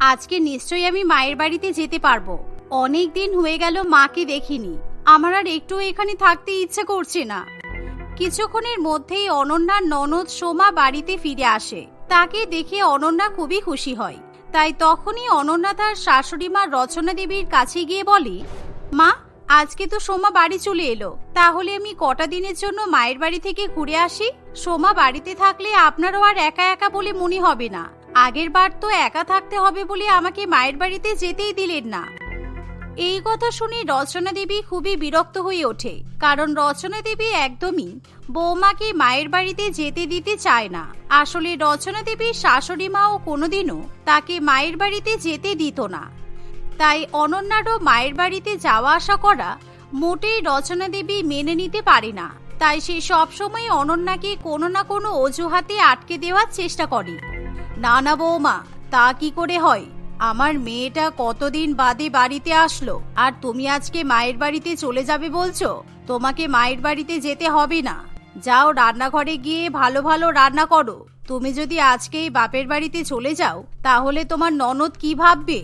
আজকে নিশ্চয়ই আমি মায়ের বাড়িতে যেতে পারব। অনেক দিন হয়ে গেল মাকে দেখিনি। আমার আর একটু এখানে থাকতে ইচ্ছে করছে না। কিছুক্ষণের মধ্যেই অনন্যার ননদ সোমা বাড়িতে ফিরে আসে। তাকে দেখে অনন্যা খুবই খুশি হয়। তাই তখনই অনন্যা তার শাশুড়ি মা রচনা দেবীর কাছে গিয়ে বলে, মা, আজকে তো সোমা বাড়ি চলে এলো। তাহলে আমি কটা দিনের জন্য মায়ের বাড়ি থেকে ঘুরে আসি? সোমা বাড়িতে থাকলে আপনারও আর একা একা বলে মনে হবে না। আগের বার তো একা থাকতে হবে বলে আমাকে মায়ের বাড়িতে যেতেই দিলেন না। এই কথা শুনে রচনা দেবী খুবই বিরক্ত হয়ে ওঠে, কারণ রচনা দেবী একদমই বৌমাকে মায়ের বাড়িতে যেতে দিতে চায় না। আসলে রচনা দেবীর শাশুড়ি মাও কোনোদিনও তাকে মায়ের বাড়িতে যেতে দিত না। তাই অনন্যারও মায়ের বাড়িতে যাওয়া আসা করা মোটেই রচনা দেবী মেনে নিতে পারে না। তাই সে সবসময় অনন্যাকে কোনো না কোনো অজুহাতে আটকে দেওয়ার চেষ্টা করে। না না বৌমা, তা কি করে হয়? আমার মেয়েটা কতদিন বাদে বাড়িতে আসলো? আর তুমি আজকে মায়ের বাড়িতে চলে যাবে বলছো? তোমাকে মায়ের বাড়িতে যেতে হবে না। যাও রান্নাঘরে গিয়ে ভালো ভালো রান্না করো। তুমি যদি আজকেই বাপের বাড়িতে চলে যাও, তাহলে তোমার ননদ কি ভাববে?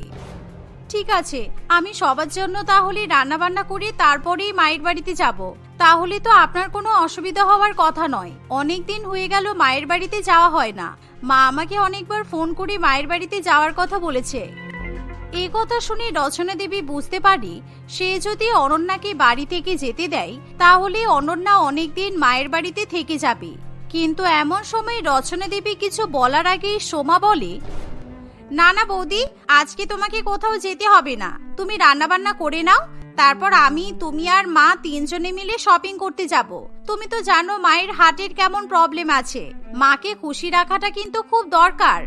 ঠিক আছে, আমি সবার জন্য তাহলে রান্না বান্না করে তারপরেই মায়ের বাড়িতে যাব। তাহলে তো আপনার কোনো অসুবিধা হওয়ার কথা নয়। অনেক দিন হয়ে গেল মায়ের বাড়িতে যাওয়া হয় না। মা আমাকে অনেকবার ফোন করে মায়ের বাড়িতে যাওয়ার কথা বলেছে। এই কথা শুনে রচনা দেবী বুঝতে পারি, সে যদি অনন্যাকে বাড়ি থেকে যেতে দেয়, তাহলে অনন্যা অনেকদিন মায়ের বাড়িতে থেকে যাবে। কিন্তু এমন সময় রচনা দেবী কিছু বলার আগেই সোমা বলে না না বৌদি, আজকে তোমাকে কোথাও যেতে হবে না। তুমি রান্না বান্না করে নাও তারপর আমি, তুমি আর মা তিনজনে মিলে শপিং করতে যাব। তুমি তো জানো মায়ের হার্টের কেমন প্রবলেম আছে। মাকে খুশি রাখাটা কিন্তু খুব দরকার।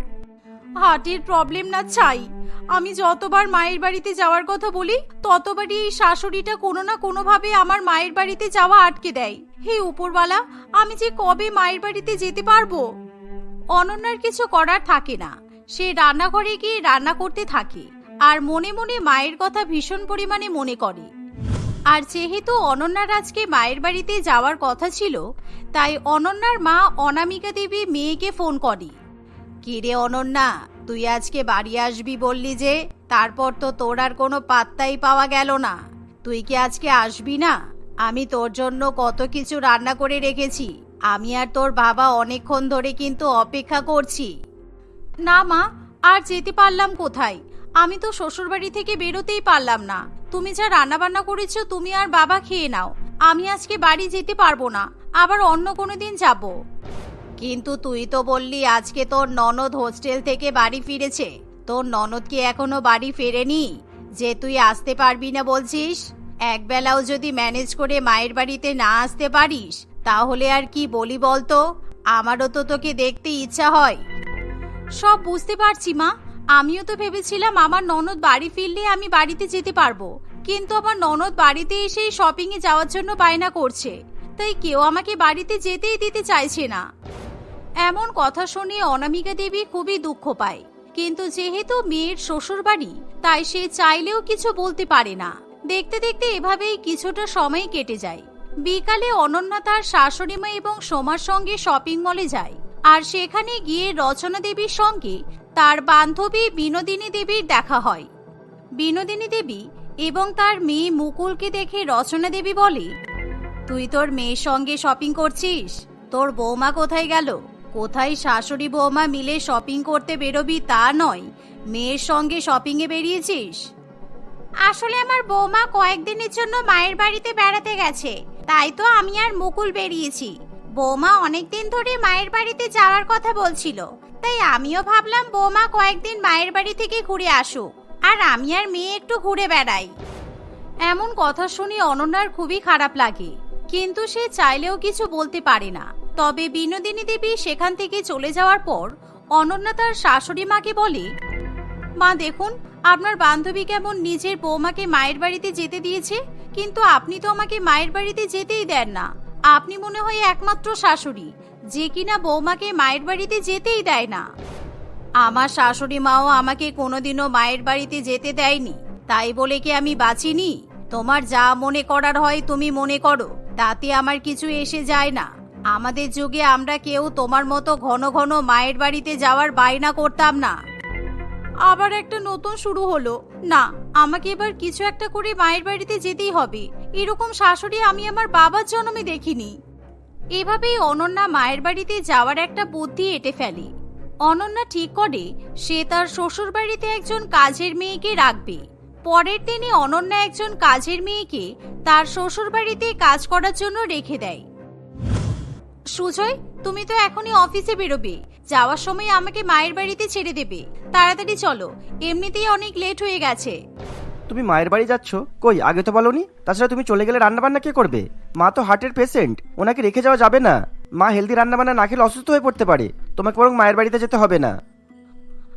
হার্টের প্রবলেম না চাই আমি যতবার মায়ের বাড়িতে যাওয়ার কথা বলি, ততবারই এই শাশুড়িটা কোনো না কোনোভাবে আমার মায়ের বাড়িতে যাওয়া আটকে দেয়। হে উপরওয়ালা, আমি যে কবে মায়ের বাড়িতে যেতে পারব? অনন্যার কিছু করার থাকে না। সে রান্নাঘরে গিয়ে রান্না করতে থাকে। আর মনে মনে মায়ের কথা ভীষণ পরিমাণে মনে করে। আর যেহেতু অনন্যার আজকে মায়ের বাড়িতে যাওয়ার কথা ছিল, তাই অনন্যার মা অনামিকা দেবী মেয়েকে ফোন করে। কিরে অনন্যা, তুই আজকে বাড়ি আসবি বললি যে, তারপর তো তোর আর কোনো পাত্তাই পাওয়া গেল না। তুই কি আজকে আসবি না? আমি তোর জন্য কত কিছু রান্না করে রেখেছি। আমি আর তোর বাবা অনেকক্ষণ ধরে কিন্তু অপেক্ষা করছি। না মা, আর যেতে পারলাম কোথায়? আমি তো শ্বশুরবাড়ি থেকে বেরোতেই পারলাম না। তুমি যা রান্না বান্না করেছ, তুমি আর বাবা খেয়ে নাও। আমি আজকে বাড়ি যেতে পারব না। আবার অন্য কোনো দিন যাব। কিন্তু তুই তো বললি, আজকে তোর ননদ হোস্টেল থেকে বাড়ি ফিরেছে। তোর ননদ কি এখনও বাড়ি ফেরেনি? যে তুই আসতে পারবি না বলছিস? একবেলাও যদি ম্যানেজ করে মায়ের বাড়িতে না আসতে পারিস, তাহলে আর কি বলি বলতো? আমারও তো তোকে দেখতে ইচ্ছা হয়। সব বুঝতে পারছি মা। আমিও তো ভেবেছিলাম আমার ননদ বাড়ি ফিরলে আমি বাড়িতে যেতে পারব। কিন্তু আমার ননদ বাড়িতে এসে শপিং এ যাওয়ার জন্য বায়না করছে। তাই কেউ আমাকে বাড়িতে যেতেই দিতে চাইছে না। এমন কথা শুনে অনামিকা দেবী খুবই দুঃখ পায়। কিন্তু যেহেতু মেয়ের শ্বশুর বাড়ি তাই সে চাইলেও কিছু বলতে পারে না। দেখতে দেখতে এভাবেই কিছুটা সময় কেটে যায়। বিকালে অনন্যা তার শাশুড়ি মা এবং সোমার সঙ্গে শপিং মলে যায়। আর সেখানে গিয়ে রচনা দেবীর সঙ্গে তার বান্ধবী বিনোদিনী দেবীর দেখা হয়। বিনোদিনী দেবী এবং তার মেয়ে মুকুলকে দেখে রচনা দেবী বলে, তুই তোর মেয়ের সঙ্গে শপিং করছিস? তোর বৌমা কোথায় গেল? কোথায় শাশুড়ি বৌমা মিলে শপিং করতে বেরোবি তা নয়। মেয়ের সঙ্গে শপিং এ বেরিয়েছিস? আসলে আমার বৌমা কয়েকদিনের জন্য মায়ের বাড়িতে বেড়াতে গেছে। তাই তো আমি আর মুকুল বেরিয়েছি। বৌমা অনেকদিন ধরে মায়ের বাড়িতে যাওয়ার কথা বলছিল। তাই আমিও ভাবলাম বৌমা কয়েকদিন মায়ের বাড়ি থেকে ঘুরে আসুক আর আমি আর মেয়ে একটু ঘুরে বেড়াই। এমন কথা শুনে অনন্যার খুবই খারাপ লাগে, কিন্তু সে চাইলেও কিছু বলতে পারে না। তবে বিনোদিনী দেবী সেখান থেকে চলে যাওয়ার পর অনন্যা তার শাশুড়ি মাকে বলে, মা, দেখুন, আপনার বান্ধবী কেমন নিজের বৌমাকে মায়ের বাড়িতে যেতে দিয়েছে, কিন্তু আপনি তো আমাকে মায়ের বাড়িতে যেতেই দেন না। আপনি মনে হয় একমাত্র শাশুড়ি, যে কিনা বৌমাকে মায়ের বাড়িতে যেতেই দেয় না। আমার শাশুড়ি মাও আমাকে কোনোদিনও মায়ের বাড়িতে যেতে দেয়নি। তাই বলে কি আমি বাঁচিনি? তোমার যা মনে করার হয় তুমি মনে করো, তাতে আমার কিছু এসে যায় না। আমাদের যুগে আমরা কেউ তোমার মতো ঘন ঘন মায়ের বাড়িতে যাওয়ার বায়না করতাম না। আবার একটা নতুন শুরু হলো। না, আমাকে এবার কিছু একটা করে মায়ের বাড়িতে যেতেই হবে। এরকম শাশুড়ি আমি আমার বাবার জন্মে দেখিনি। এভাবেই অনন্যা মায়ের বাড়িতে যাওয়ার একটা বুদ্ধি এঁটে ফেলে। অনন্যা ঠিক করে সে তার শ্বশুর বাড়িতে একজন কাজের মেয়েকে রাখবে। পরের দিনে অনন্যা একজন কাজের মেয়েকে তার শ্বশুর বাড়িতে কাজ করার জন্য রেখে দেয়। সুজয়, তুমি তো এখনই অফিসে বেরোবে। যাওয়ার সময় আমাকে মায়ের বাড়িতে ছেড়ে দেবে। তাড়াতাড়ি চলো, এমনিতেই অনেক লেট হয়ে গেছে। তুমি মায়ের বাড়ি যাচ্ছ? কই, আগে তো বলনি? তাছাড়া তুমি চলে গেলে রান্নাবান্না কে করবে? মা তো হার্টের পেশেন্ট ওনাকে রেখে যাওয়া যাবে না। মা হেলদি রান্নাবান্না না খেলে অসুস্থ হয়ে পড়তে পারে। তোমাকে বরং মায়ের বাড়িতে যেতে হবে না।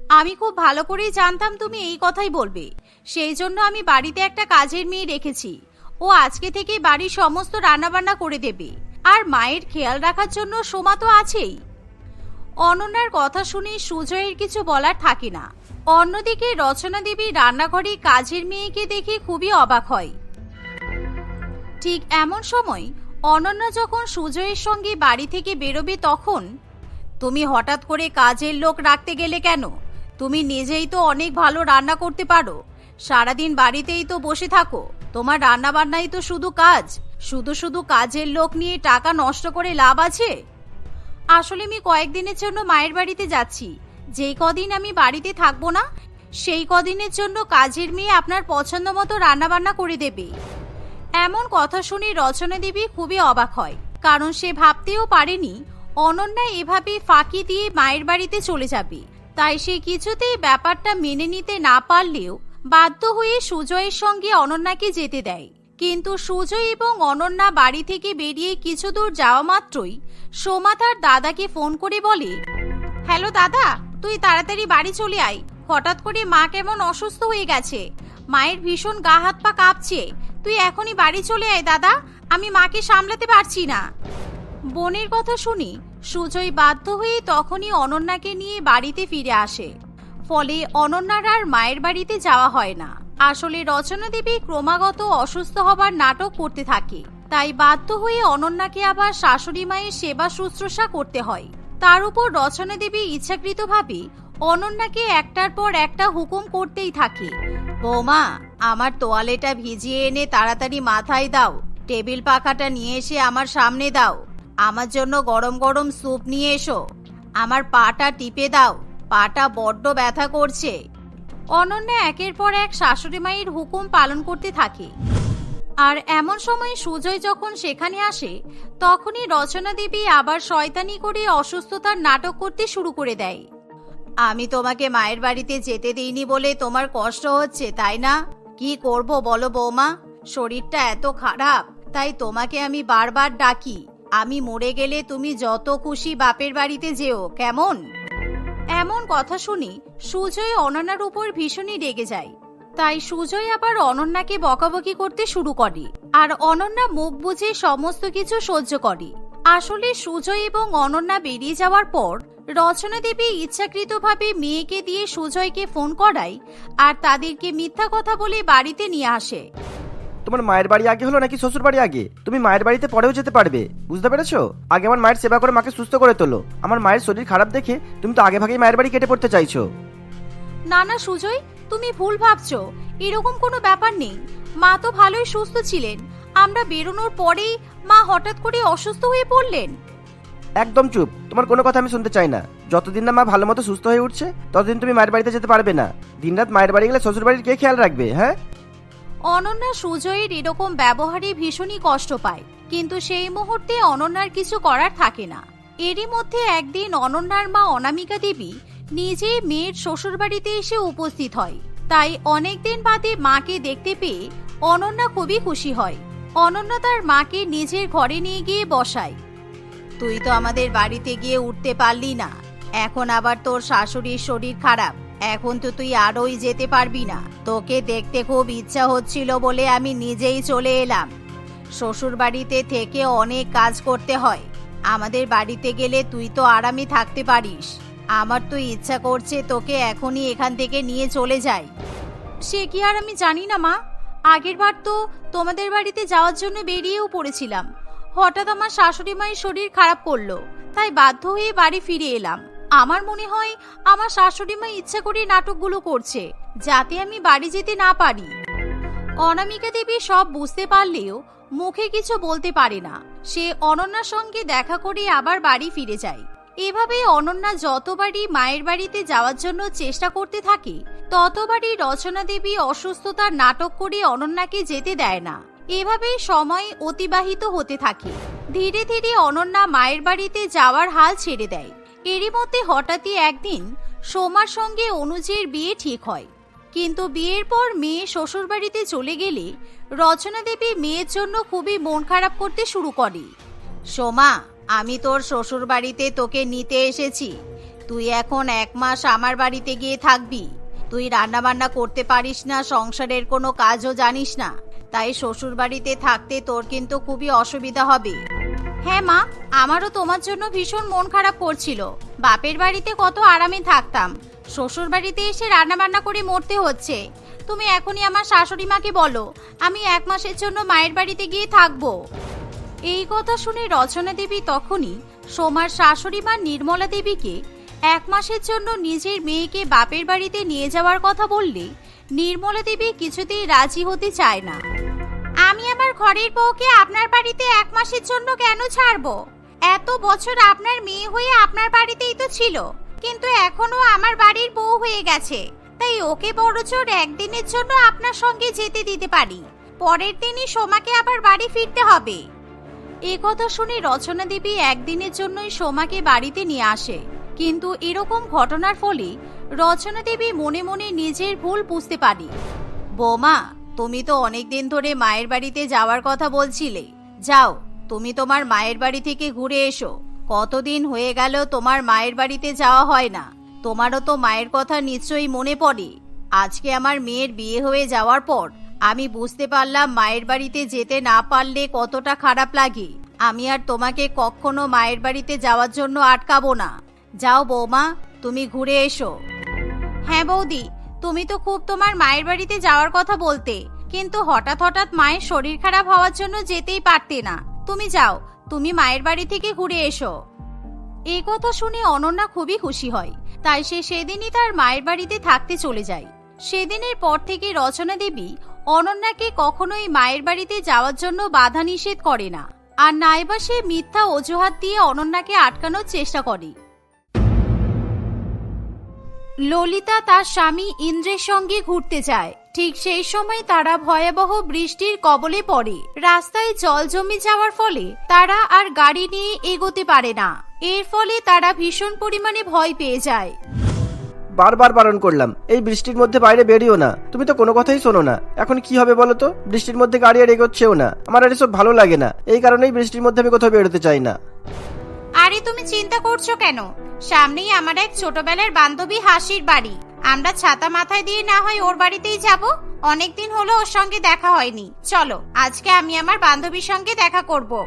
আমি খুব ভালো করেই জানতাম তুমি এই কথাই বলবে। সেই জন্য আমি বাড়িতে একটা কাজের মেয়ে রেখেছি। ও আজকে থেকে বাড়ির সমস্ত রান্নাবান্না করে দেবে। আর মায়ের খেয়াল রাখার জন্য সোমা তো আছেই। অনন্যার কথা শুনে সুজয়ের কিছু বলার থাকে না। অন্যদিকে রচনা দেবী রান্নাঘরে কাজের মেয়েকে দেখে খুবই অবাক হয়। ঠিক এমন সময় অনন্যা যখন সুজয়ের সঙ্গে বাড়ি থেকে বেরোবে তখন, তুমি হঠাৎ করে কাজের লোক রাখতে গেলে কেন? তুমি নিজেই তো অনেক ভালো রান্না করতে পারো। সারাদিন বাড়িতেই তো বসে থাকো। তোমার রান্না বান্নাই তো শুধু কাজ। শুধু শুধু কাজের লোক নিয়ে টাকা নষ্ট করে লাভ আছে? আসলে আমি কয়েকদিনের জন্য মায়ের বাড়িতে যাচ্ছি। যেই কদিন আমি বাড়িতে থাকব না, সেই কদিনের জন্য কাজের মেয়ে আপনার পছন্দ মতো রান্নাবান্না করে দেবে। এমন কথা শুনে রচনা দেবী খুবই অবাক হয়, কারণ সে ভাবতেও পারেনি অনন্যা এভাবে ফাঁকি দিয়ে মায়ের বাড়িতে চলে যাবে। তাই সে কিছুতেই ব্যাপারটা মেনে নিতে না পারলেও বাধ্য হয়ে সুজয়ের সঙ্গে অনন্যাকে যেতে দেয়। কিন্তু সুজয় এবং অনন্যা বাড়ি থেকে বেরিয়ে কিছু দূর যাওয়া মাত্রই সোমা তার দাদাকে ফোন করে বলে, হ্যালো দাদা তুই তাড়াতাড়ি বাড়ি চলে আয়। হঠাৎ করে মা কেমন অসুস্থ হয়ে গেছে। মায়ের ভীষণ গা হাত পা কাঁপছে। তুই এখনই বাড়ি চলে আয়, দাদা। আমি মাকে সামলাতে পারছি না। বোনের কথা শুনি, সুজয় বাধ্য হয়ে তখনই অনন্যাকে নিয়ে বাড়িতে ফিরে আসে। ফলে অনন্যার আর মায়ের বাড়িতে যাওয়া হয় না। আসলে রচনা দেবী ক্রমাগত অসুস্থ হবার নাটক করতে থাকে। তাই বাধ্য হয়ে অনন্যাকে আবার শাশুড়ি মায়ের সেবা শুশ্রূষা করতে হয়। তার উপর রচনা দেবী ইচ্ছাকৃতভাবে অনন্যাকে একটার পর একটা হুকুম করতেই থাকে। বৌমা, আমার তোয়ালেটা ভিজিয়ে এনে তাড়াতাড়ি মাথায় দাও। টেবিল পাখাটা নিয়ে এসে আমার সামনে দাও। আমার জন্য গরম গরম স্যুপ নিয়ে এসো। আমার পাটা টিপে দাও। পাটা বড্ড ব্যথা করছে। অনন্যা একের পর এক শাশুড়ি মায়ের হুকুম পালন করতে থাকে। আর এমন সময় সুজয় যখন সেখানে আসে তখনই রচনা দেবী আবার শয়তানি করে অসুস্থতার নাটক করতে শুরু করে দেয়। আমি তোমাকে মায়ের বাড়িতে যেতে দিইনি বলে তোমার কষ্ট হচ্ছে তাই না? কি করব বলো বৌমা? শরীরটা এত খারাপ তাই তোমাকে আমি বারবার ডাকি। আমি মরে গেলে তুমি যত খুশি বাপের বাড়িতে যেও কেমন? এমন কথা শুনি সুজয় অনন্যার উপর ভীষণই রেগে যায়। তাই সুজয় আবার অনন্যাকে বকাবকি করতে শুরু করে। আর অনন্যা মুখ বুঝে সমস্ত কিছু সহ্য করে। আসলে সুজয় এবং অনন্যা বেরিয়ে যাওয়ার পর রচনা দেবী ইচ্ছাকৃতভাবে মেয়েকে দিয়ে সুজয়কে ফোন করায় আর তাদেরকে মিথ্যা কথা বলে বাড়িতে নিয়ে আসে। তোমার মায়ের বাড়ি আগে হলো নাকি শ্বশুর বাড়ি আগে? তুমি মায়ের বাড়িতে পরেও যেতে পারবে বুঝতে পেরেছ? আগে আমার মায়ের সেবা করে মাকে সুস্থ করে তোলো। আমার মায়ের শরীর খারাপ দেখে তুমি তো আগে ভাগেই মায়ের বাড়ি কেটে পড়তে চাইছো। না না সুজয় তুমি ভুল ভাবছ। এরকম কোনো ব্যাপার নেই। মা তো ভালোই সুস্থ ছিলেন। আমরা বেরোনোর পরেই মা হঠাৎ করে অসুস্থ হয়ে পড়লেন। একদম চুপ। তোমার কোনো কথা আমি শুনতে চাই না। যতদিন না মা ভালো মতো সুস্থ হয়ে উঠছে ততদিন তুমি মায়ের বাড়িতে যেতে পারবে না। দিনরাত মায়ের বাড়ি গেলে শ্বশুর বাড়ির কে খেয়াল রাখবে হ্যাঁ? অনন্যা সুজয়ের এরকম ব্যবহারে ভীষণই কষ্ট পায়। কিন্তু সেই মুহূর্তে অনন্যার কিছু করার থাকে না। এরই মধ্যে একদিন অনন্যার মা অনামিকা দেবী নিজে মেয়ের শ্বশুরবাড়িতে এসে উপস্থিত হয়। তাই অনেকদিন বাদে মাকে দেখতে পেয়ে অনন্যা খুবই খুশি হয়। অনন্যা তার মাকে নিজের ঘরে নিয়ে গিয়ে বসায়। তুই তো আমাদের বাড়িতে গিয়ে উঠতে পারলি না। এখন আবার তোর শাশুড়ির শরীর খারাপ। এখন তো তুই আরোই যেতে পারবি না। তোকে দেখতে খুব ইচ্ছা হচ্ছিল বলে আমি নিজেই চলে এলাম। শ্বশুর বাড়িতে থেকে অনেক কাজ করতে হয়। আমাদের বাড়িতে গেলে তুই তো আরামে থাকতে পারিস। আমার তো ইচ্ছা করছে তোকে এখনই এখান থেকে নিয়ে চলে যাই। সে কি আর আমি জানি না, মা। আগের বার তো তোমাদের বাড়িতে যাওয়ার জন্য বেরিয়েও পড়েছিলাম। হঠাৎ আমার শাশুড়ি মায়ের শরীর খারাপ করল, তাই বাধ্য হয়ে বাড়ি ফিরে এলাম। আমার মনে হয় আমার শাশুড়ি মা ইচ্ছা করে নাটকগুলো করছে, যাতে আমি বাড়ি যেতে না পারি। অনামিকা দেবী সব বুঝতে পারলেও মুখে কিছু বলতে পারে না। সে অনন্যার সঙ্গে দেখা করে আবার বাড়ি ফিরে যায়। এভাবে অনন্যা যতবারই মায়ের বাড়িতে যাওয়ার জন্য চেষ্টা করতে থাকে, ততবারই রচনা দেবী অসুস্থতার নাটক করে অনন্যাকে যেতে দেয় না। এভাবেই সময় অতিবাহিত হতে থাকে। ধীরে ধীরে অনন্যা মায়ের বাড়িতে যাওয়ার হাল ছেড়ে দেয়। এরই মধ্যে হঠাৎই একদিন সোমার সঙ্গে অনুজের বিয়ে ঠিক হয়। কিন্তু বিয়ের পর মেয়ে শ্বশুরবাড়িতে চলে গেলে রচনা দেবী মেয়ের জন্য খুবই মন খারাপ করতে শুরু করে। সোমা আমি তোর শ্বশুর বাড়িতে তোকে নিতে এসেছি। তুই এখন এক মাস আমার বাড়িতে গিয়ে থাকবি। তুই রান্না বান্না করতে পারিস না, সংসারের কোনো কাজও জানিস না। তাই শ্বশুর বাড়িতে থাকতে তোর কিন্তু খুবই অসুবিধা হবে। হ্যাঁ মা, আমারও তোমার জন্য ভীষণ মন খারাপ করছিল। বাপের বাড়িতে কত আরামে থাকতাম। শ্বশুর বাড়িতে এসে রান্না বান্না করে মরতে হচ্ছে। তুমি এখনই আমার শাশুড়ি মাকে বলো, আমি এক মাসের জন্য মায়ের বাড়িতে গিয়ে থাকব। এই কথা শুনে রচনা দেবী তখনই সোমার শাশুড়ি মা নির্মলা দেবীকে এক মাসের জন্য নিজের মেয়েকে বাপের বাড়িতে নিয়ে যাওয়ার কথা বললে নির্মলা দেবী কিছুতেই রাজি হতে চায় না। আমি আমার ঘরের বউকে আপনার বাড়িতে এক মাসের জন্য কেন ছাড়বো? এত বছর আপনার মেয়ে হয়ে আপনার বাড়িতেই তো ছিল, কিন্তু এখনও আমার বাড়ির বউ হয়ে গেছে। তাই ওকে বড়জোর একদিনের জন্য আপনার সঙ্গে যেতে দিতে পারি। পরের দিনই সোমাকে আবার বাড়ি ফিরতে হবে। এ কথা শুনে রচনা দেবী একদিনের জন্যই সোমাকে বাড়িতে নিয়ে আসে। কিন্তু এরকম ঘটনার ফলে রচনা দেবী মনে মনে নিজের ভুল বুঝতে পারি বোমা, তুমি তো অনেকদিন ধরে মায়ের বাড়িতে যাওয়ার কথা বলছিলে। যাও, তুমি তোমার মায়ের বাড়ি থেকে ঘুরে এসো। কতদিন হয়ে গেল তোমার মায়ের বাড়িতে যাওয়া হয় না। তোমারও তো মায়ের কথা নিশ্চয়ই মনে পড়ে। আজকে আমার মেয়ের বিয়ে হয়ে যাওয়ার পর আমি বুঝতে পারলাম মায়ের বাড়িতে যেতে না পারলে কতটা খারাপ লাগে। আমি আর তোমাকে কখনো মায়ের বাড়িতে যাওয়ার জন্য আটকাবো না। যাও বৌমা, তুমি ঘুরে এসো। হ্যাঁ বৌদি, তুমি তো খুব তোমার মায়ের বাড়িতে যাওয়ার কথা বলতে, কিন্তু হঠাৎ হঠাৎ মায়ের শরীর খারাপ হওয়ার জন্য যেতেই পারতে না। তুমি যাও, তুমি মায়ের বাড়ি থেকে ঘুরে এসো। এই কথা শুনে অনন্যা খুবই খুশি হয়, তাই সে সেদিনই তার মায়ের বাড়িতে থাকতে চলে যায়। সেদিনের পর থেকে রচনা দেবী অনন্যাকে কখনোই মায়ের বাড়িতে যাওয়ার জন্য বাধা নিষেধ করে না। আর নাইবা সে মিথ্যা অজুহাত দিয়ে অনন্যাকে আটকানোর চেষ্টা করে। ললিতা তার স্বামী ইন্দ্রের সঙ্গে ঘুরতে যায়। ঠিক সেই সময় তারা ভয়াবহ বৃষ্টির কবলে পড়ে। রাস্তায় জল জমে যাওয়ার ফলে তারা আর গাড়ি নিয়ে এগোতে পারে না। এর ফলে তারা ভীষণ পরিমাণে ভয় পেয়ে যায়। বারবার বারণ করলাম। এই বৃষ্টির মধ্যে বাইরে বেরিও না। তুমি তো কোনো কথাই শোনো না। এখন কি হবে বলো তো? বৃষ্টির মধ্যে গাড়ি আর এগোচ্ছেও না। আমার আর এসব ভালো লাগে না। এই কারণেই বৃষ্টির মধ্যে আমি কোথাও বেরোতে চাই না। আরে তুমি চিন্তা করছ কেন? সামনেই আমার এক ছোটবেলার বান্ধবী হাসির বাড়ি। আমরা ছাতা মাথায় দিয়ে না হয় ওর বাড়িতেই যাব। অনেকদিন হলো ওর সঙ্গে দেখা হয়নি। চলো, আজকে আমি আমার বান্ধবীর সঙ্গে দেখা করব।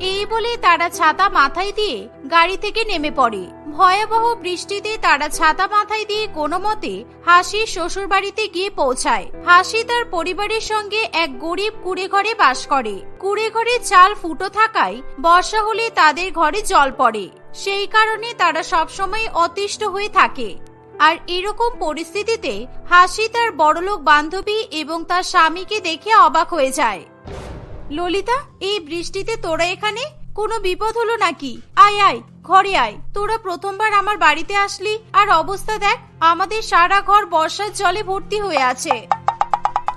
এই বলে তারা ছাতা মাথায় দিয়ে গাড়ি থেকে নেমে পড়ে। ভয়াবহ বৃষ্টিতে তারা ছাতা মাথায় দিয়ে কোনো মতে হাসির শ্বশুর বাড়িতে গিয়ে পৌঁছায়। হাসি তার পরিবারের সঙ্গে এক গরিব কুড়ে ঘরে বাস করে। কুড়ে ঘরে চাল ফুটো থাকায় বর্ষা হলে তাদের ঘরে জল পড়ে। সেই কারণে তারা সবসময় অতিষ্ঠ হয়ে থাকে। আর এরকম পরিস্থিতিতে হাসি তার বড়লোক বান্ধবী এবং তার স্বামীকে দেখে অবাক হয়ে যায়। ললিতা, এই বৃষ্টিতে তোরা এখানে? কোনো বিপদ হলো নাকি? আয় আয়, ঘরে আয়। তোরা প্রথমবার আমার বাড়িতে আসলি, আর অবস্থা দেখ, আমাদের সারা ঘর বর্ষার জলে ভর্তি হয়ে আছে।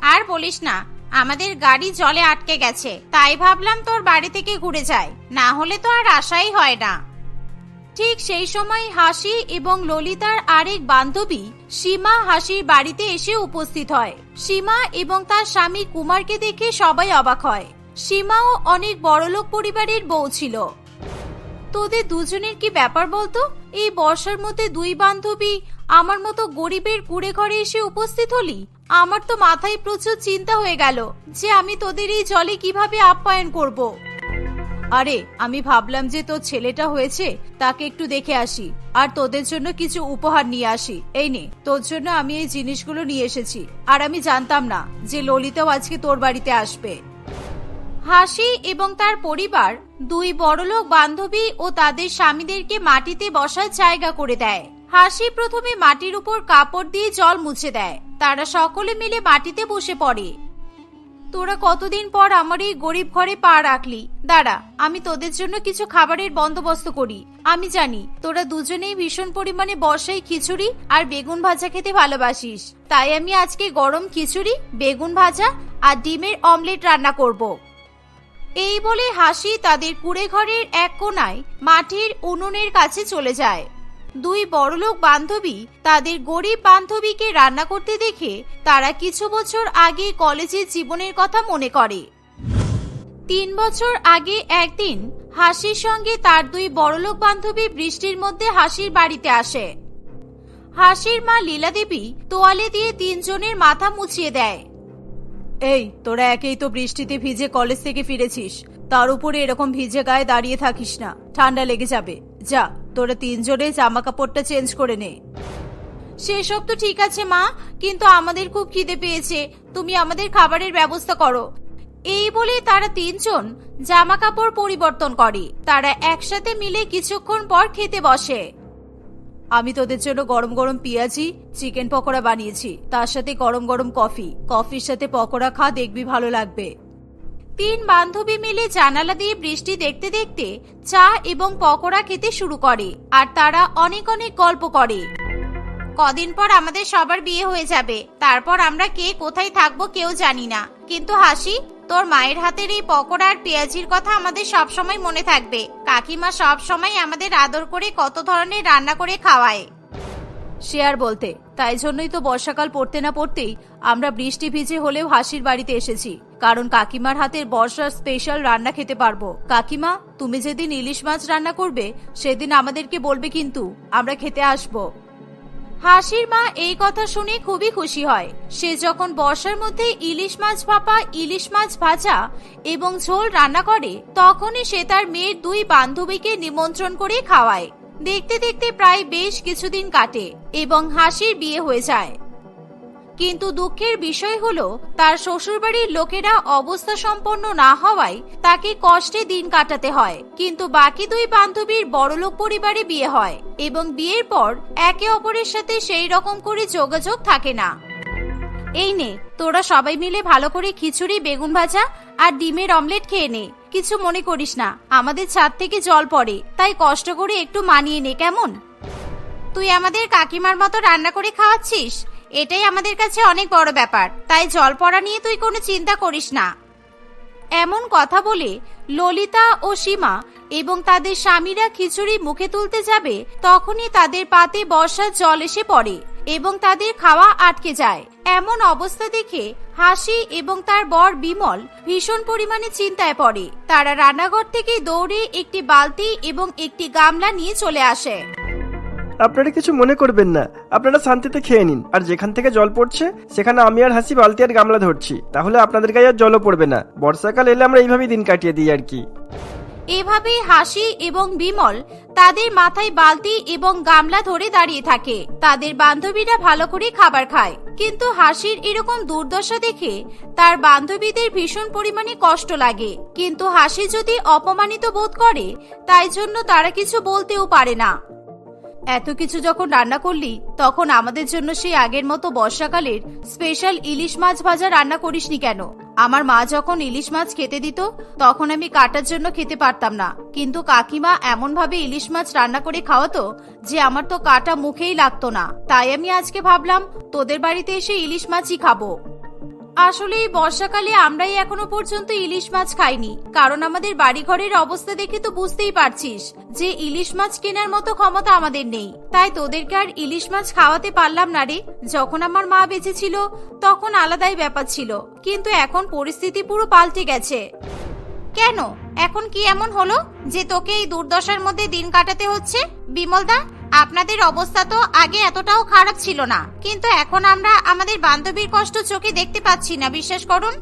আর বলিস না, আমাদের গাড়ি জলে আটকে গেছে, তাই ভাবলাম তোর বাড়ি থেকে ঘুরে যায় না হলে তো আর আশাই হয় না। ঠিক সেই সময় হাসি এবং ললিতার আরেক বান্ধবী, সীমা হাসির বাড়িতে এসে উপস্থিত হয়। সীমা এবং তার স্বামী কুমারকে দেখে সবাই অবাক হয়। সীমাও অনেক বড়লোক পরিবারের বউ ছিল। তোদের দুজনের কি ব্যাপার বলতো? এই বর্ষার মধ্যে দুই বান্ধবী, আমার মতো গরিবের কুড়ে ঘরে এসে উপস্থিত হলি? আমার তো মাথায় প্রচুর চিন্তা হয়ে গেল যে আমি তোদের এই জলে কীভাবে আপ্যায়ন করব। আরে, আমি ভাবলাম যে তোর ছেলেটা হয়েছে, তাকে একটু দেখে আসি, আর তোদের জন্য কিছু উপহার নিয়ে আসি। এই নে, তোর জন্য আমি এই জিনিসগুলো নিয়ে এসেছি, আর আমি জানতাম না যে ললিতাও আজকে তোর বাড়িতে আসবে। হাসি এবং তার পরিবার দুই বড়লোক বান্ধবী ও তাদের স্বামীদেরকে মাটিতে বসার জায়গা করে দেয়। হাসি প্রথমে মাটির উপর কাপড় দিয়ে জল মুছে দেয়। তারা সকলে মিলে মাটিতে বসে পড়ে। তোরা কতদিন পর আমার এই গরিব ঘরে পা রাখলি? দাঁড়া, আমি তোদের জন্য কিছু খাবারের বন্দোবস্ত করি। আমি জানি, তোরা দুজনেই ভীষণ পরিমাণে বর্ষায় খিচুড়ি আর বেগুন ভাজা খেতে ভালোবাসিস। তাই আমি আজকে গরম খিচুড়ি, বেগুন ভাজা আর ডিমের অমলেট রান্না করব। এই বলে হাসি তাদের কুড়ে ঘরের এক কোনায় মাটির উনুনের কাছে চলে যায়। দুই বড়লোক বান্ধবী তাদের গরিব বান্ধবীকে রান্না করতে দেখে তারা কিছু বছর আগে কলেজের জীবনের কথা মনে করে। তিন বছর আগে একদিন হাসির সঙ্গে তার দুই বড়লোক বান্ধবী বৃষ্টির মধ্যে হাসির বাড়িতে আসে। হাসির মা লীলা দেবী তোয়ালে দিয়ে তিনজনের মাথা মুছিয়ে দেয়। এই, তোরা একেই তো বৃষ্টিতে ভিজে কলেজ থেকে ফিরেছিস। তার উপরে এরকম ভিজে গায়ে দাঁড়িয়ে থাকিস না। ঠান্ডা লেগে যাবে। যা, তোরা তিনজনে জামা কাপড়টা চেঞ্জ করে নে। সেসব তো ঠিক আছে, মা, কিন্তু আমাদের খুব খিদে পেয়েছে। তুমি আমাদের খাবারের ব্যবস্থা করো। এই বলে তারা তিনজন জামা কাপড় পরিবর্তন করে। তারা একসাথে মিলে কিছুক্ষণ পর খেতে বসে। আমি তোদের জন্য গরম গরম পেঁয়াজি, চিকেন পকোড়া বানিয়েছি। তার সাথে গরম গরম কফি। কফির সাথে পকোড়া খা, দেখবি ভালো লাগবে। তিন বান্ধবী মিলে জানালা দিয়ে বৃষ্টি দেখতে দেখতে চা এবং পকোড়া খেতে শুরু করে, আর তারা অনেক অনেক গল্প করে। কদিন পর আমাদের সবার বিয়ে হয়ে যাবে। তারপর আমরা কে কোথায় থাকব কেউ জানি না। কিন্তু হাসি তোর মায়ের হাতের এই পকোড়া আর পেঁয়াজির কথা আমাদের সব সময় মনে থাকবে। কাকিমা সব সময় আমাদের আদর করে কত ধরনের রান্না করে খাওয়ায়। সে আর বলতে, তাই জন্যই তো বর্ষাকাল পড়তে না পড়তেই আমরা বৃষ্টি ভিজে হলেও হাসির বাড়িতে এসেছি। কারণ কাকিমার হাতের বর্ষার স্পেশাল রান্না খেতে পারব। কাকিমা, তুমি যেদিন ইলিশ মাছ রান্না করবে, সেদিন আমাদেরকে বলবে কিন্তু, আমরা খেতে আসব। হাসির মা এই কথা শুনে খুবই খুশি হয়। সে যখন বর্ষার মধ্যে ইলিশ মাছ ভাপা, ইলিশ মাছ ভাজা এবং ঝোল রান্না করে, তখনই সে তার মেয়ের দুই বান্ধবীকে নিমন্ত্রণ করে খাওয়ায়। দেখতে দেখতে প্রায় বেশ কিছুদিন কাটে এবং হাসির বিয়ে হয়ে যায়। কিন্তু দুঃখের বিষয় হলো, তার শ্বশুরবাড়ির লোকেরা অবস্থা সম্পন্ন না হওয়ায় তাকে কষ্টে দিন কাটাতে হয়। কিন্তু বাকি দুই বান্ধবীর বড়লোক পরিবারে বিয়ে হয় এবং বিয়ের পর একে অপরের সাথে সেই রকম করে যোগাযোগ থাকে না। এই নে, তোরা সবাই মিলে ভালো করে খিচুড়ি, বেগুন ভাজা আর ডিমের অমলেট খেয়ে নে। কিছু মনে করিস না, আমাদের ছাদ থেকে জল পড়ে, তাই কষ্ট করে একটু মানিয়ে নে, কেমন? তুই আমাদের কাকিমার মতো রান্না করে খাওয়াচ্ছিস? এটাই আমাদের কাছে অনেক বড় ব্যাপার। তাই জল পড়া নিয়ে তুই কোনো চিন্তা করিস না। এমন কথা বলে ললিতা ও সীমা এবং তাদের স্বামীরা খিচুড়ি মুখে তুলতে যাবে, তখনই তাদের পাতে বর্ষার জল এসে পড়ে এবং তাদের খাওয়া আটকে যায়। এমন অবস্থা দেখে হাসি এবং তার বর বিমল ভীষণ পরিমাণে চিন্তায় পড়ে। তারা রান্নাঘর থেকে দৌড়ে একটি বালতি এবং একটি গামলা নিয়ে চলে আসে। আপনারা কিছু মনে করবেন না। আপনারা শান্তিতে খেয়ে নিন। আর যেখান থেকে জল পড়ছে, সেখানে আমি আর হাসি বালতি আর গামলা ধরছি। তাহলে আপনাদের গায়ে আর জলও পড়বে না। বর্ষাকাল এলে আমরা এইভাবেই দিন কাটিয়ে দিই আর কি। এভাবে হাসি এবং বিমল তাদের মাথায় বালতি এবং গামলা ধরে দাঁড়িয়ে থাকে। তাদের বান্ধবীরা ভালো করে খাবার খায়। কিন্তু হাসির এরকম দুর্দশা দেখে তার বান্ধবীদের ভীষণ পরিমাণে কষ্ট লাগে। কিন্তু হাসি যদি অপমানিত বোধ করে, তাই জন্য তারা কিছু বলতেও পারে না। এত কিছু যখন রান্না করলি, তখন আমাদের জন্য সেই আগের মতো বর্ষাকালের স্পেশাল ইলিশ মাছ ভাজা রান্না করিসনি কেন? আমার মা যখন ইলিশ মাছ খেতে দিত, তখন আমি কাটার জন্য খেতে পারতাম না। কিন্তু কাকিমা এমন ভাবে ইলিশ মাছ রান্না করে খাওয়াতো যে আমার তো কাটা মুখেই লাগতো না। তাই আমি আজকে ভাবলাম, তোদের বাড়িতে এসে ইলিশ মাছই খাব। আসলে এই বর্ষাকালে আমরাই এখনও পর্যন্ত ইলিশ মাছ খাইনি। কারণ আমাদের বাড়িঘরের অবস্থা দেখে তো বুঝতেই পারছিস যে ইলিশ মাছ কেনার মতো ক্ষমতা আমাদের নেই। তাই তোদেরকে আর ইলিশ মাছ খাওয়াতে পারলাম না রে। যখন আমার মা বেঁচে ছিল, তখন আলাদাই ব্যাপার ছিল। কিন্তু এখন পরিস্থিতি পুরো পাল্টে গেছে। কেন? এখন কি এমন হলো যে তোকে এই দুর্দশার মধ্যে দিন কাটাতে হচ্ছে? বিমলদা আপনাদের অবস্থা তো আগে এতটাও খারাপ ছিল না। কিন্তু এখন আমরা আমাদের বান্ধবীর কষ্ট চোখে দেখতে পাচ্ছি না, বিশ্বাস করুন।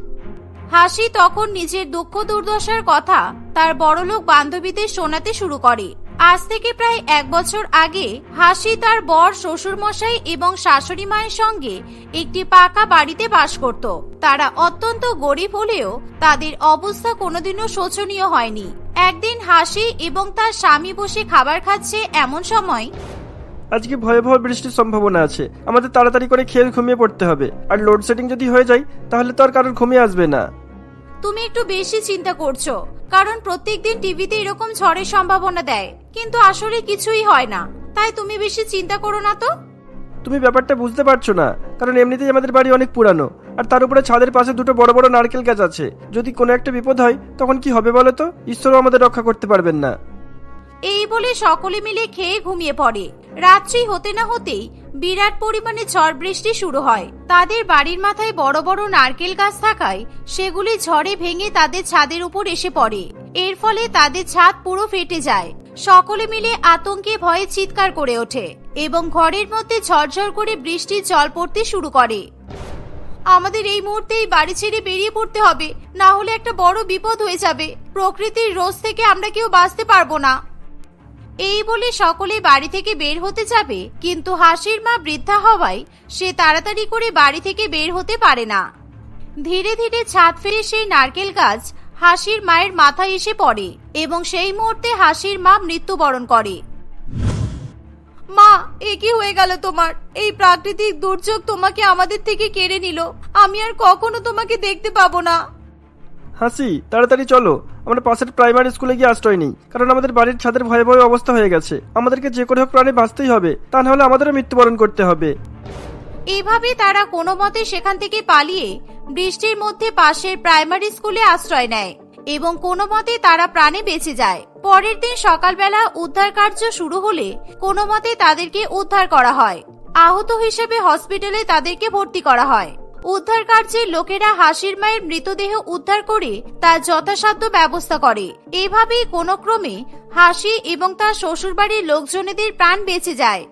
হাসি তখন নিজের দুঃখ দুর্দশার কথা তার বড়লোক বান্ধবীদের শোনাতে শুরু করে। আজ থেকে প্রায় এক বছর আগে হাসি তার বর শ্বশুরমশাই এবং শাশুড়ি মায়ের সঙ্গে একটি পাকা বাড়িতে বাস করত। তারা অত্যন্ত গরিব হলেও তাদের অবস্থা কোনোদিনও শোচনীয় হয়নি। একদিন হাসি এবং তার স্বামী বসে খাবার খাচ্ছে এমন সময় আজকে ভয়াবহ বৃষ্টির সম্ভাবনা আছে। আমাদের তাড়াতাড়ি করে খেয়ে ঘুমিয়ে পড়তে হবে। আর লোডশেডিং যদি হয়ে যায় তাহলে তো আর কারোর ঘুমিয়ে আসবে না। তুমি একটু বেশি চিন্তা করছ কারণ প্রত্যেকদিন টিভিতে এরকম ঝড়ের সম্ভাবনা দেয় কিন্তু আসলে কিছুই হয় না। তাই তুমি বেশি চিন্তা করো না তো। তুমি ব্যাপারটা বুঝতে পারছ না কারণ এমনিতেই আমাদের বাড়ি অনেক পুরানো আর তার উপরে ছাদের পাশে দুটো বড় বড় নারকেল গাছ আছে। যদি কোনো একটা বিপদ হয় তখন কি হবে বলো তো? ঈশ্বরও আমাদের রক্ষা করতে পারবেন না। এই বলে সকলে মিলে খেয়ে ঘুমিয়ে পড়ে। রাত্রি হতে না হতেই বিরাট পরিমাণে ঝড় বৃষ্টি শুরু হয়। তাদের বাড়ির মাথায় বড় বড় নারকেল গাছ থাকায় সেগুলি ঝড়ে ভেঙে তাদের ছাদের উপর এসে পড়ে। এর ফলে তাদের ছাদ পুরো ফেটে যায়। সকলে মিলে আতঙ্কে ভয়ে চিৎকার করে ওঠে এবং ঘরের মধ্যে ঝরঝর করে বৃষ্টির জল পড়তে শুরু করে। আমাদের এই মুহূর্তেই বাড়ি ছেড়ে বেরিয়ে পড়তে হবে, না হলে একটা বড় বিপদ হয়ে যাবে। প্রকৃতির রোজ থেকে আমরা কেউ বাঁচতে পারব না। এই বলে সকলে বাড়ি থেকে বের হতে যাবে, কিন্তু হাসির মা বৃদ্ধা হওয়ায় সে তাড়াতাড়ি করে বাড়ি থেকে বের হতে পারে না। ধীরে ধীরে ছাদ ফেরে সেই নারকেল গাছ হাসির মায়ের মাথায় এসে পড়ে এবং সেই মুহূর্তে হাসির মা মৃত্যুবরণ করে। মা, এ কি হয়ে গেল তোমার? এই প্রাকৃতিক দুর্যোগ তোমাকে আমাদের থেকে কেড়ে নিল। আমি আর কখনো তোমাকে দেখতে পাবো না। হাসি তাড়াতাড়ি চলো। আমরা পাশের প্রাইমারি স্কুলে গিয়ে আশ্রয় নিই, কারণ আমাদের বাড়ির ছাদের ভয়ে ভয়ে অবস্থা হয়ে গেছে। আমাদেরকে যে হোক প্রাণে বাঁচতেই হবে, তা নাহলে আমাদেরও মৃত্যুবরণ করতে হবে। এভাবে তারা কোনো মতে সেখান থেকে পালিয়ে বৃষ্টির মধ্যে পাশের প্রাইমারি স্কুলে আশ্রয় নেয় এবং কোনো মতে তারা প্রাণে বেঁচে যায়। পরের দিন সকালবেলা উদ্ধার কার্য শুরু হলে কোনো মতে তাদেরকে উদ্ধার করা হয়। আহত হিসেবে হসপিটালে তাদেরকে ভর্তি করা হয়। উদ্ধার কার্যের লোকেরা হাসির মায়ের মৃতদেহ উদ্ধার করে তার যথাসাধ্য ব্যবস্থা করে। এভাবেই কোনো ক্রমে হাসি এবং তার শ্বশুরবাড়ির লোকজনেদের প্রাণ বেঁচে যায়।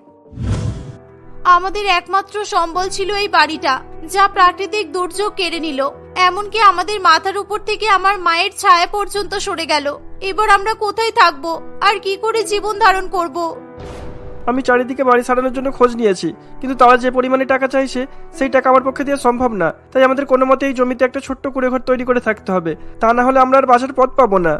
আমাদের একমাত্র সম্বল ছিল এই বাড়িটা, যা প্রাকৃতিক দুর্যোগ কেড়ে নিল। এমনকি আমাদের মাথার উপর থেকে আমার মায়ের ছায়া পর্যন্ত সরে গেল। এবার আমরা কোথায় থাকব? আর কি করে জীবন ধারণ করব? আমি চারিদিকে বাড়ি সারানোর জন্য খোঁজ নিয়েছি, কিন্তু তারা যে পরিমাণে টাকা চাইছে সেই টাকা আমার পক্ষে দেওয়া সম্ভব না। তাই আমাদের কোনো মতে এই জমিতে একটা ছোট্ট কুড়েঘর তৈরি করে থাকতে হবে। তা না হলে আমরা আর বাসার পথ পাবো না।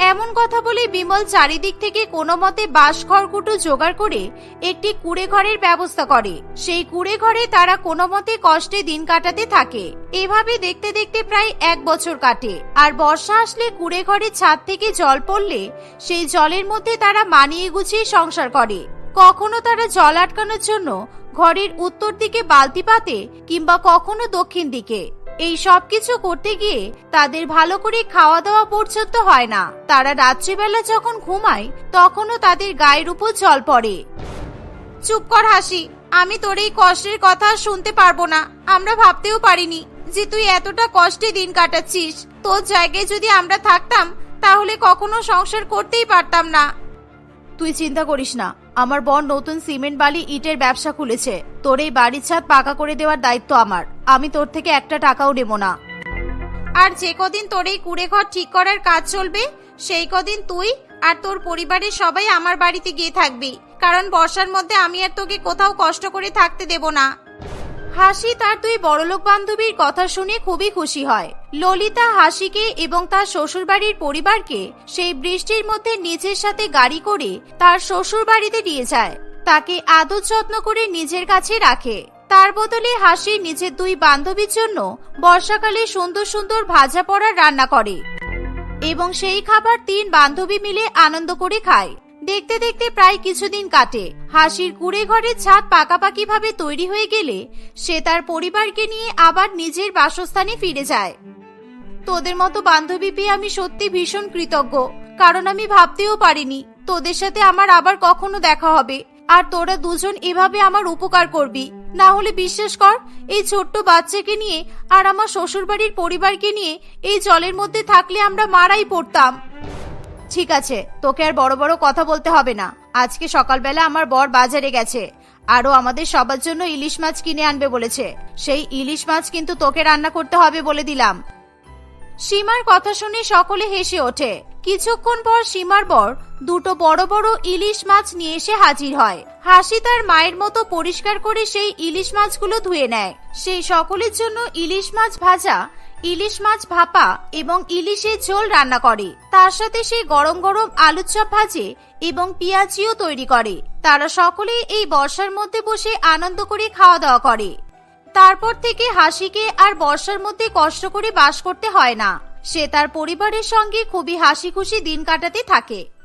এমন কথা বলে বিমল চারিদিক থেকে কোনো মতে বাঁশ খড়কুটো জোগাড় করে একটি কুড়ে ঘরের ব্যবস্থা করে। সেই কুড়ে ঘরে তারা কোনো মতে কষ্টে দিন কাটাতে থাকে। এভাবে দেখতে দেখতে প্রায় এক বছর কাটে। আর বর্ষা আসলে কুড়ে ঘরের ছাদ থেকে জল পড়লে সেই জলের মধ্যে তারা মানিয়ে গুছিয়ে সংসার করে। কখনো তারা জল আটকানোর জন্য ঘরের উত্তর দিকে বালতি পাতে কিংবা কখনো দক্ষিণ দিকে। এই সব কিছু করতে গিয়ে তাদের ভালো করে খাওয়া দাওয়া পর্যন্ত হয় না। তারা রাত্রিবেলা যখন ঘুমায়, তখনও তাদের গায়ের উপর জল পড়ে। চুপ কর হাসি, আমি তোর এই কষ্টের কথা শুনতে পারব না। আমরা ভাবতেও পারিনি যে তুই এতটা কষ্টে দিন কাটাচ্ছিস। তোর জায়গায় যদি আমরা থাকতাম, তাহলে কখনো সংসার করতেই পারতাম না। তুই চিন্তা করিস না আমার বর নতুন সিমেন্ট বালি, ইটের ব্যবসা খুলেছে। তোর এই বাড়ির ছাদ পাকা করে দেওয়ার দায়িত্ব আমার। আমি তোর থেকে একটা টাকাও নেব না। আর যে কদিন তোর এই কুড়ে ঘর ঠিক করার কাজ চলবে, সেই কদিন তুই আর তোর পরিবারের সবাই আমার বাড়িতে গিয়ে থাকবি। কারণ বর্ষার মধ্যে আমি আর তোকে কোথাও কষ্ট করে থাকতে দেব না। হাসি তার দুই বড়লোক বান্ধবীর কথা শুনে খুবই খুশি হয়। ললিতা হাসিকে এবং তার শ্বশুরবাড়ির পরিবারকে সেই বৃষ্টির মধ্যে নিজের সাথে গাড়ি করে তার শ্বশুর বাড়িতে নিয়ে যায়। তাকে আদর যত্ন করে নিজের কাছে রাখে। তার বদলে হাসি নিজের দুই বান্ধবীর জন্য বর্ষাকালে সুন্দর সুন্দর ভাজা পড়া রান্না করে এবং সেই খাবার তিন বান্ধবী মিলে আনন্দ করে খায়। দেখতে দেখতে প্রায় কিছুদিন কাটে। হাসির কুড়ে ঘরের ছাদ পাকাপাকি ভাবে তৈরি হয়ে গেলে সে তার পরিবারকে নিয়ে আবার নিজের বাসস্থানে ফিরে যায়। তোদের মতো বান্ধবী পেয়ে আমি সত্যি ভীষণ কৃতজ্ঞ, কারণ আমি ভাবতেও পারিনি তোদের সাথে আমার আবার কখনো দেখা হবে। আর তোরা দুজন এভাবে আমার উপকার করবি। না হলে বিশ্বাস কর, এই ছোট্ট বাচ্চাকে নিয়ে আর আমার শ্বশুরবাড়ির পরিবারকে নিয়ে এই জলের মধ্যে থাকলে আমরা মারাই পড়তাম। ঠিক আছে, তোকে আর বড় বড় কথা বলতে হবে না। আজকে সকালবেলা আমার বর বাজারে গেছে। আরও আমাদের সবার জন্য ইলিশ মাছ কিনে আনবে বলেছে। সেই ইলিশ মাছ কিন্তু তোকে রান্না করতে হবে বলে দিলাম। সীমার কথা শুনে সকলে হেসে ওঠে। কিছুক্ষণ পর সীমার বর দুটো বড় বড় ইলিশ মাছ নিয়ে এসে হাজির হয়। হাসি তার মায়ের মতো পরিষ্কার করে সেই ইলিশ মাছগুলো ধুয়ে নেয়। সেই সকলের জন্য ইলিশ মাছ ভাজা ইলিশ মাছ ভাপা এবং ইলিশের ঝোল রান্না করে। তার সাথে সে গরম গরম আলুর চপ ভাজে এবং পেঁয়াজিও তৈরি করে। তারা সকলেই এই বর্ষার মধ্যে বসে আনন্দ করে খাওয়া দাওয়া করে। তারপর থেকে হাসিকে আর বর্ষার মধ্যে কষ্ট করে বাস করতে হয় না। সে তার পরিবারের সঙ্গে খুবই হাসি খুশি দিন কাটাতে থাকে।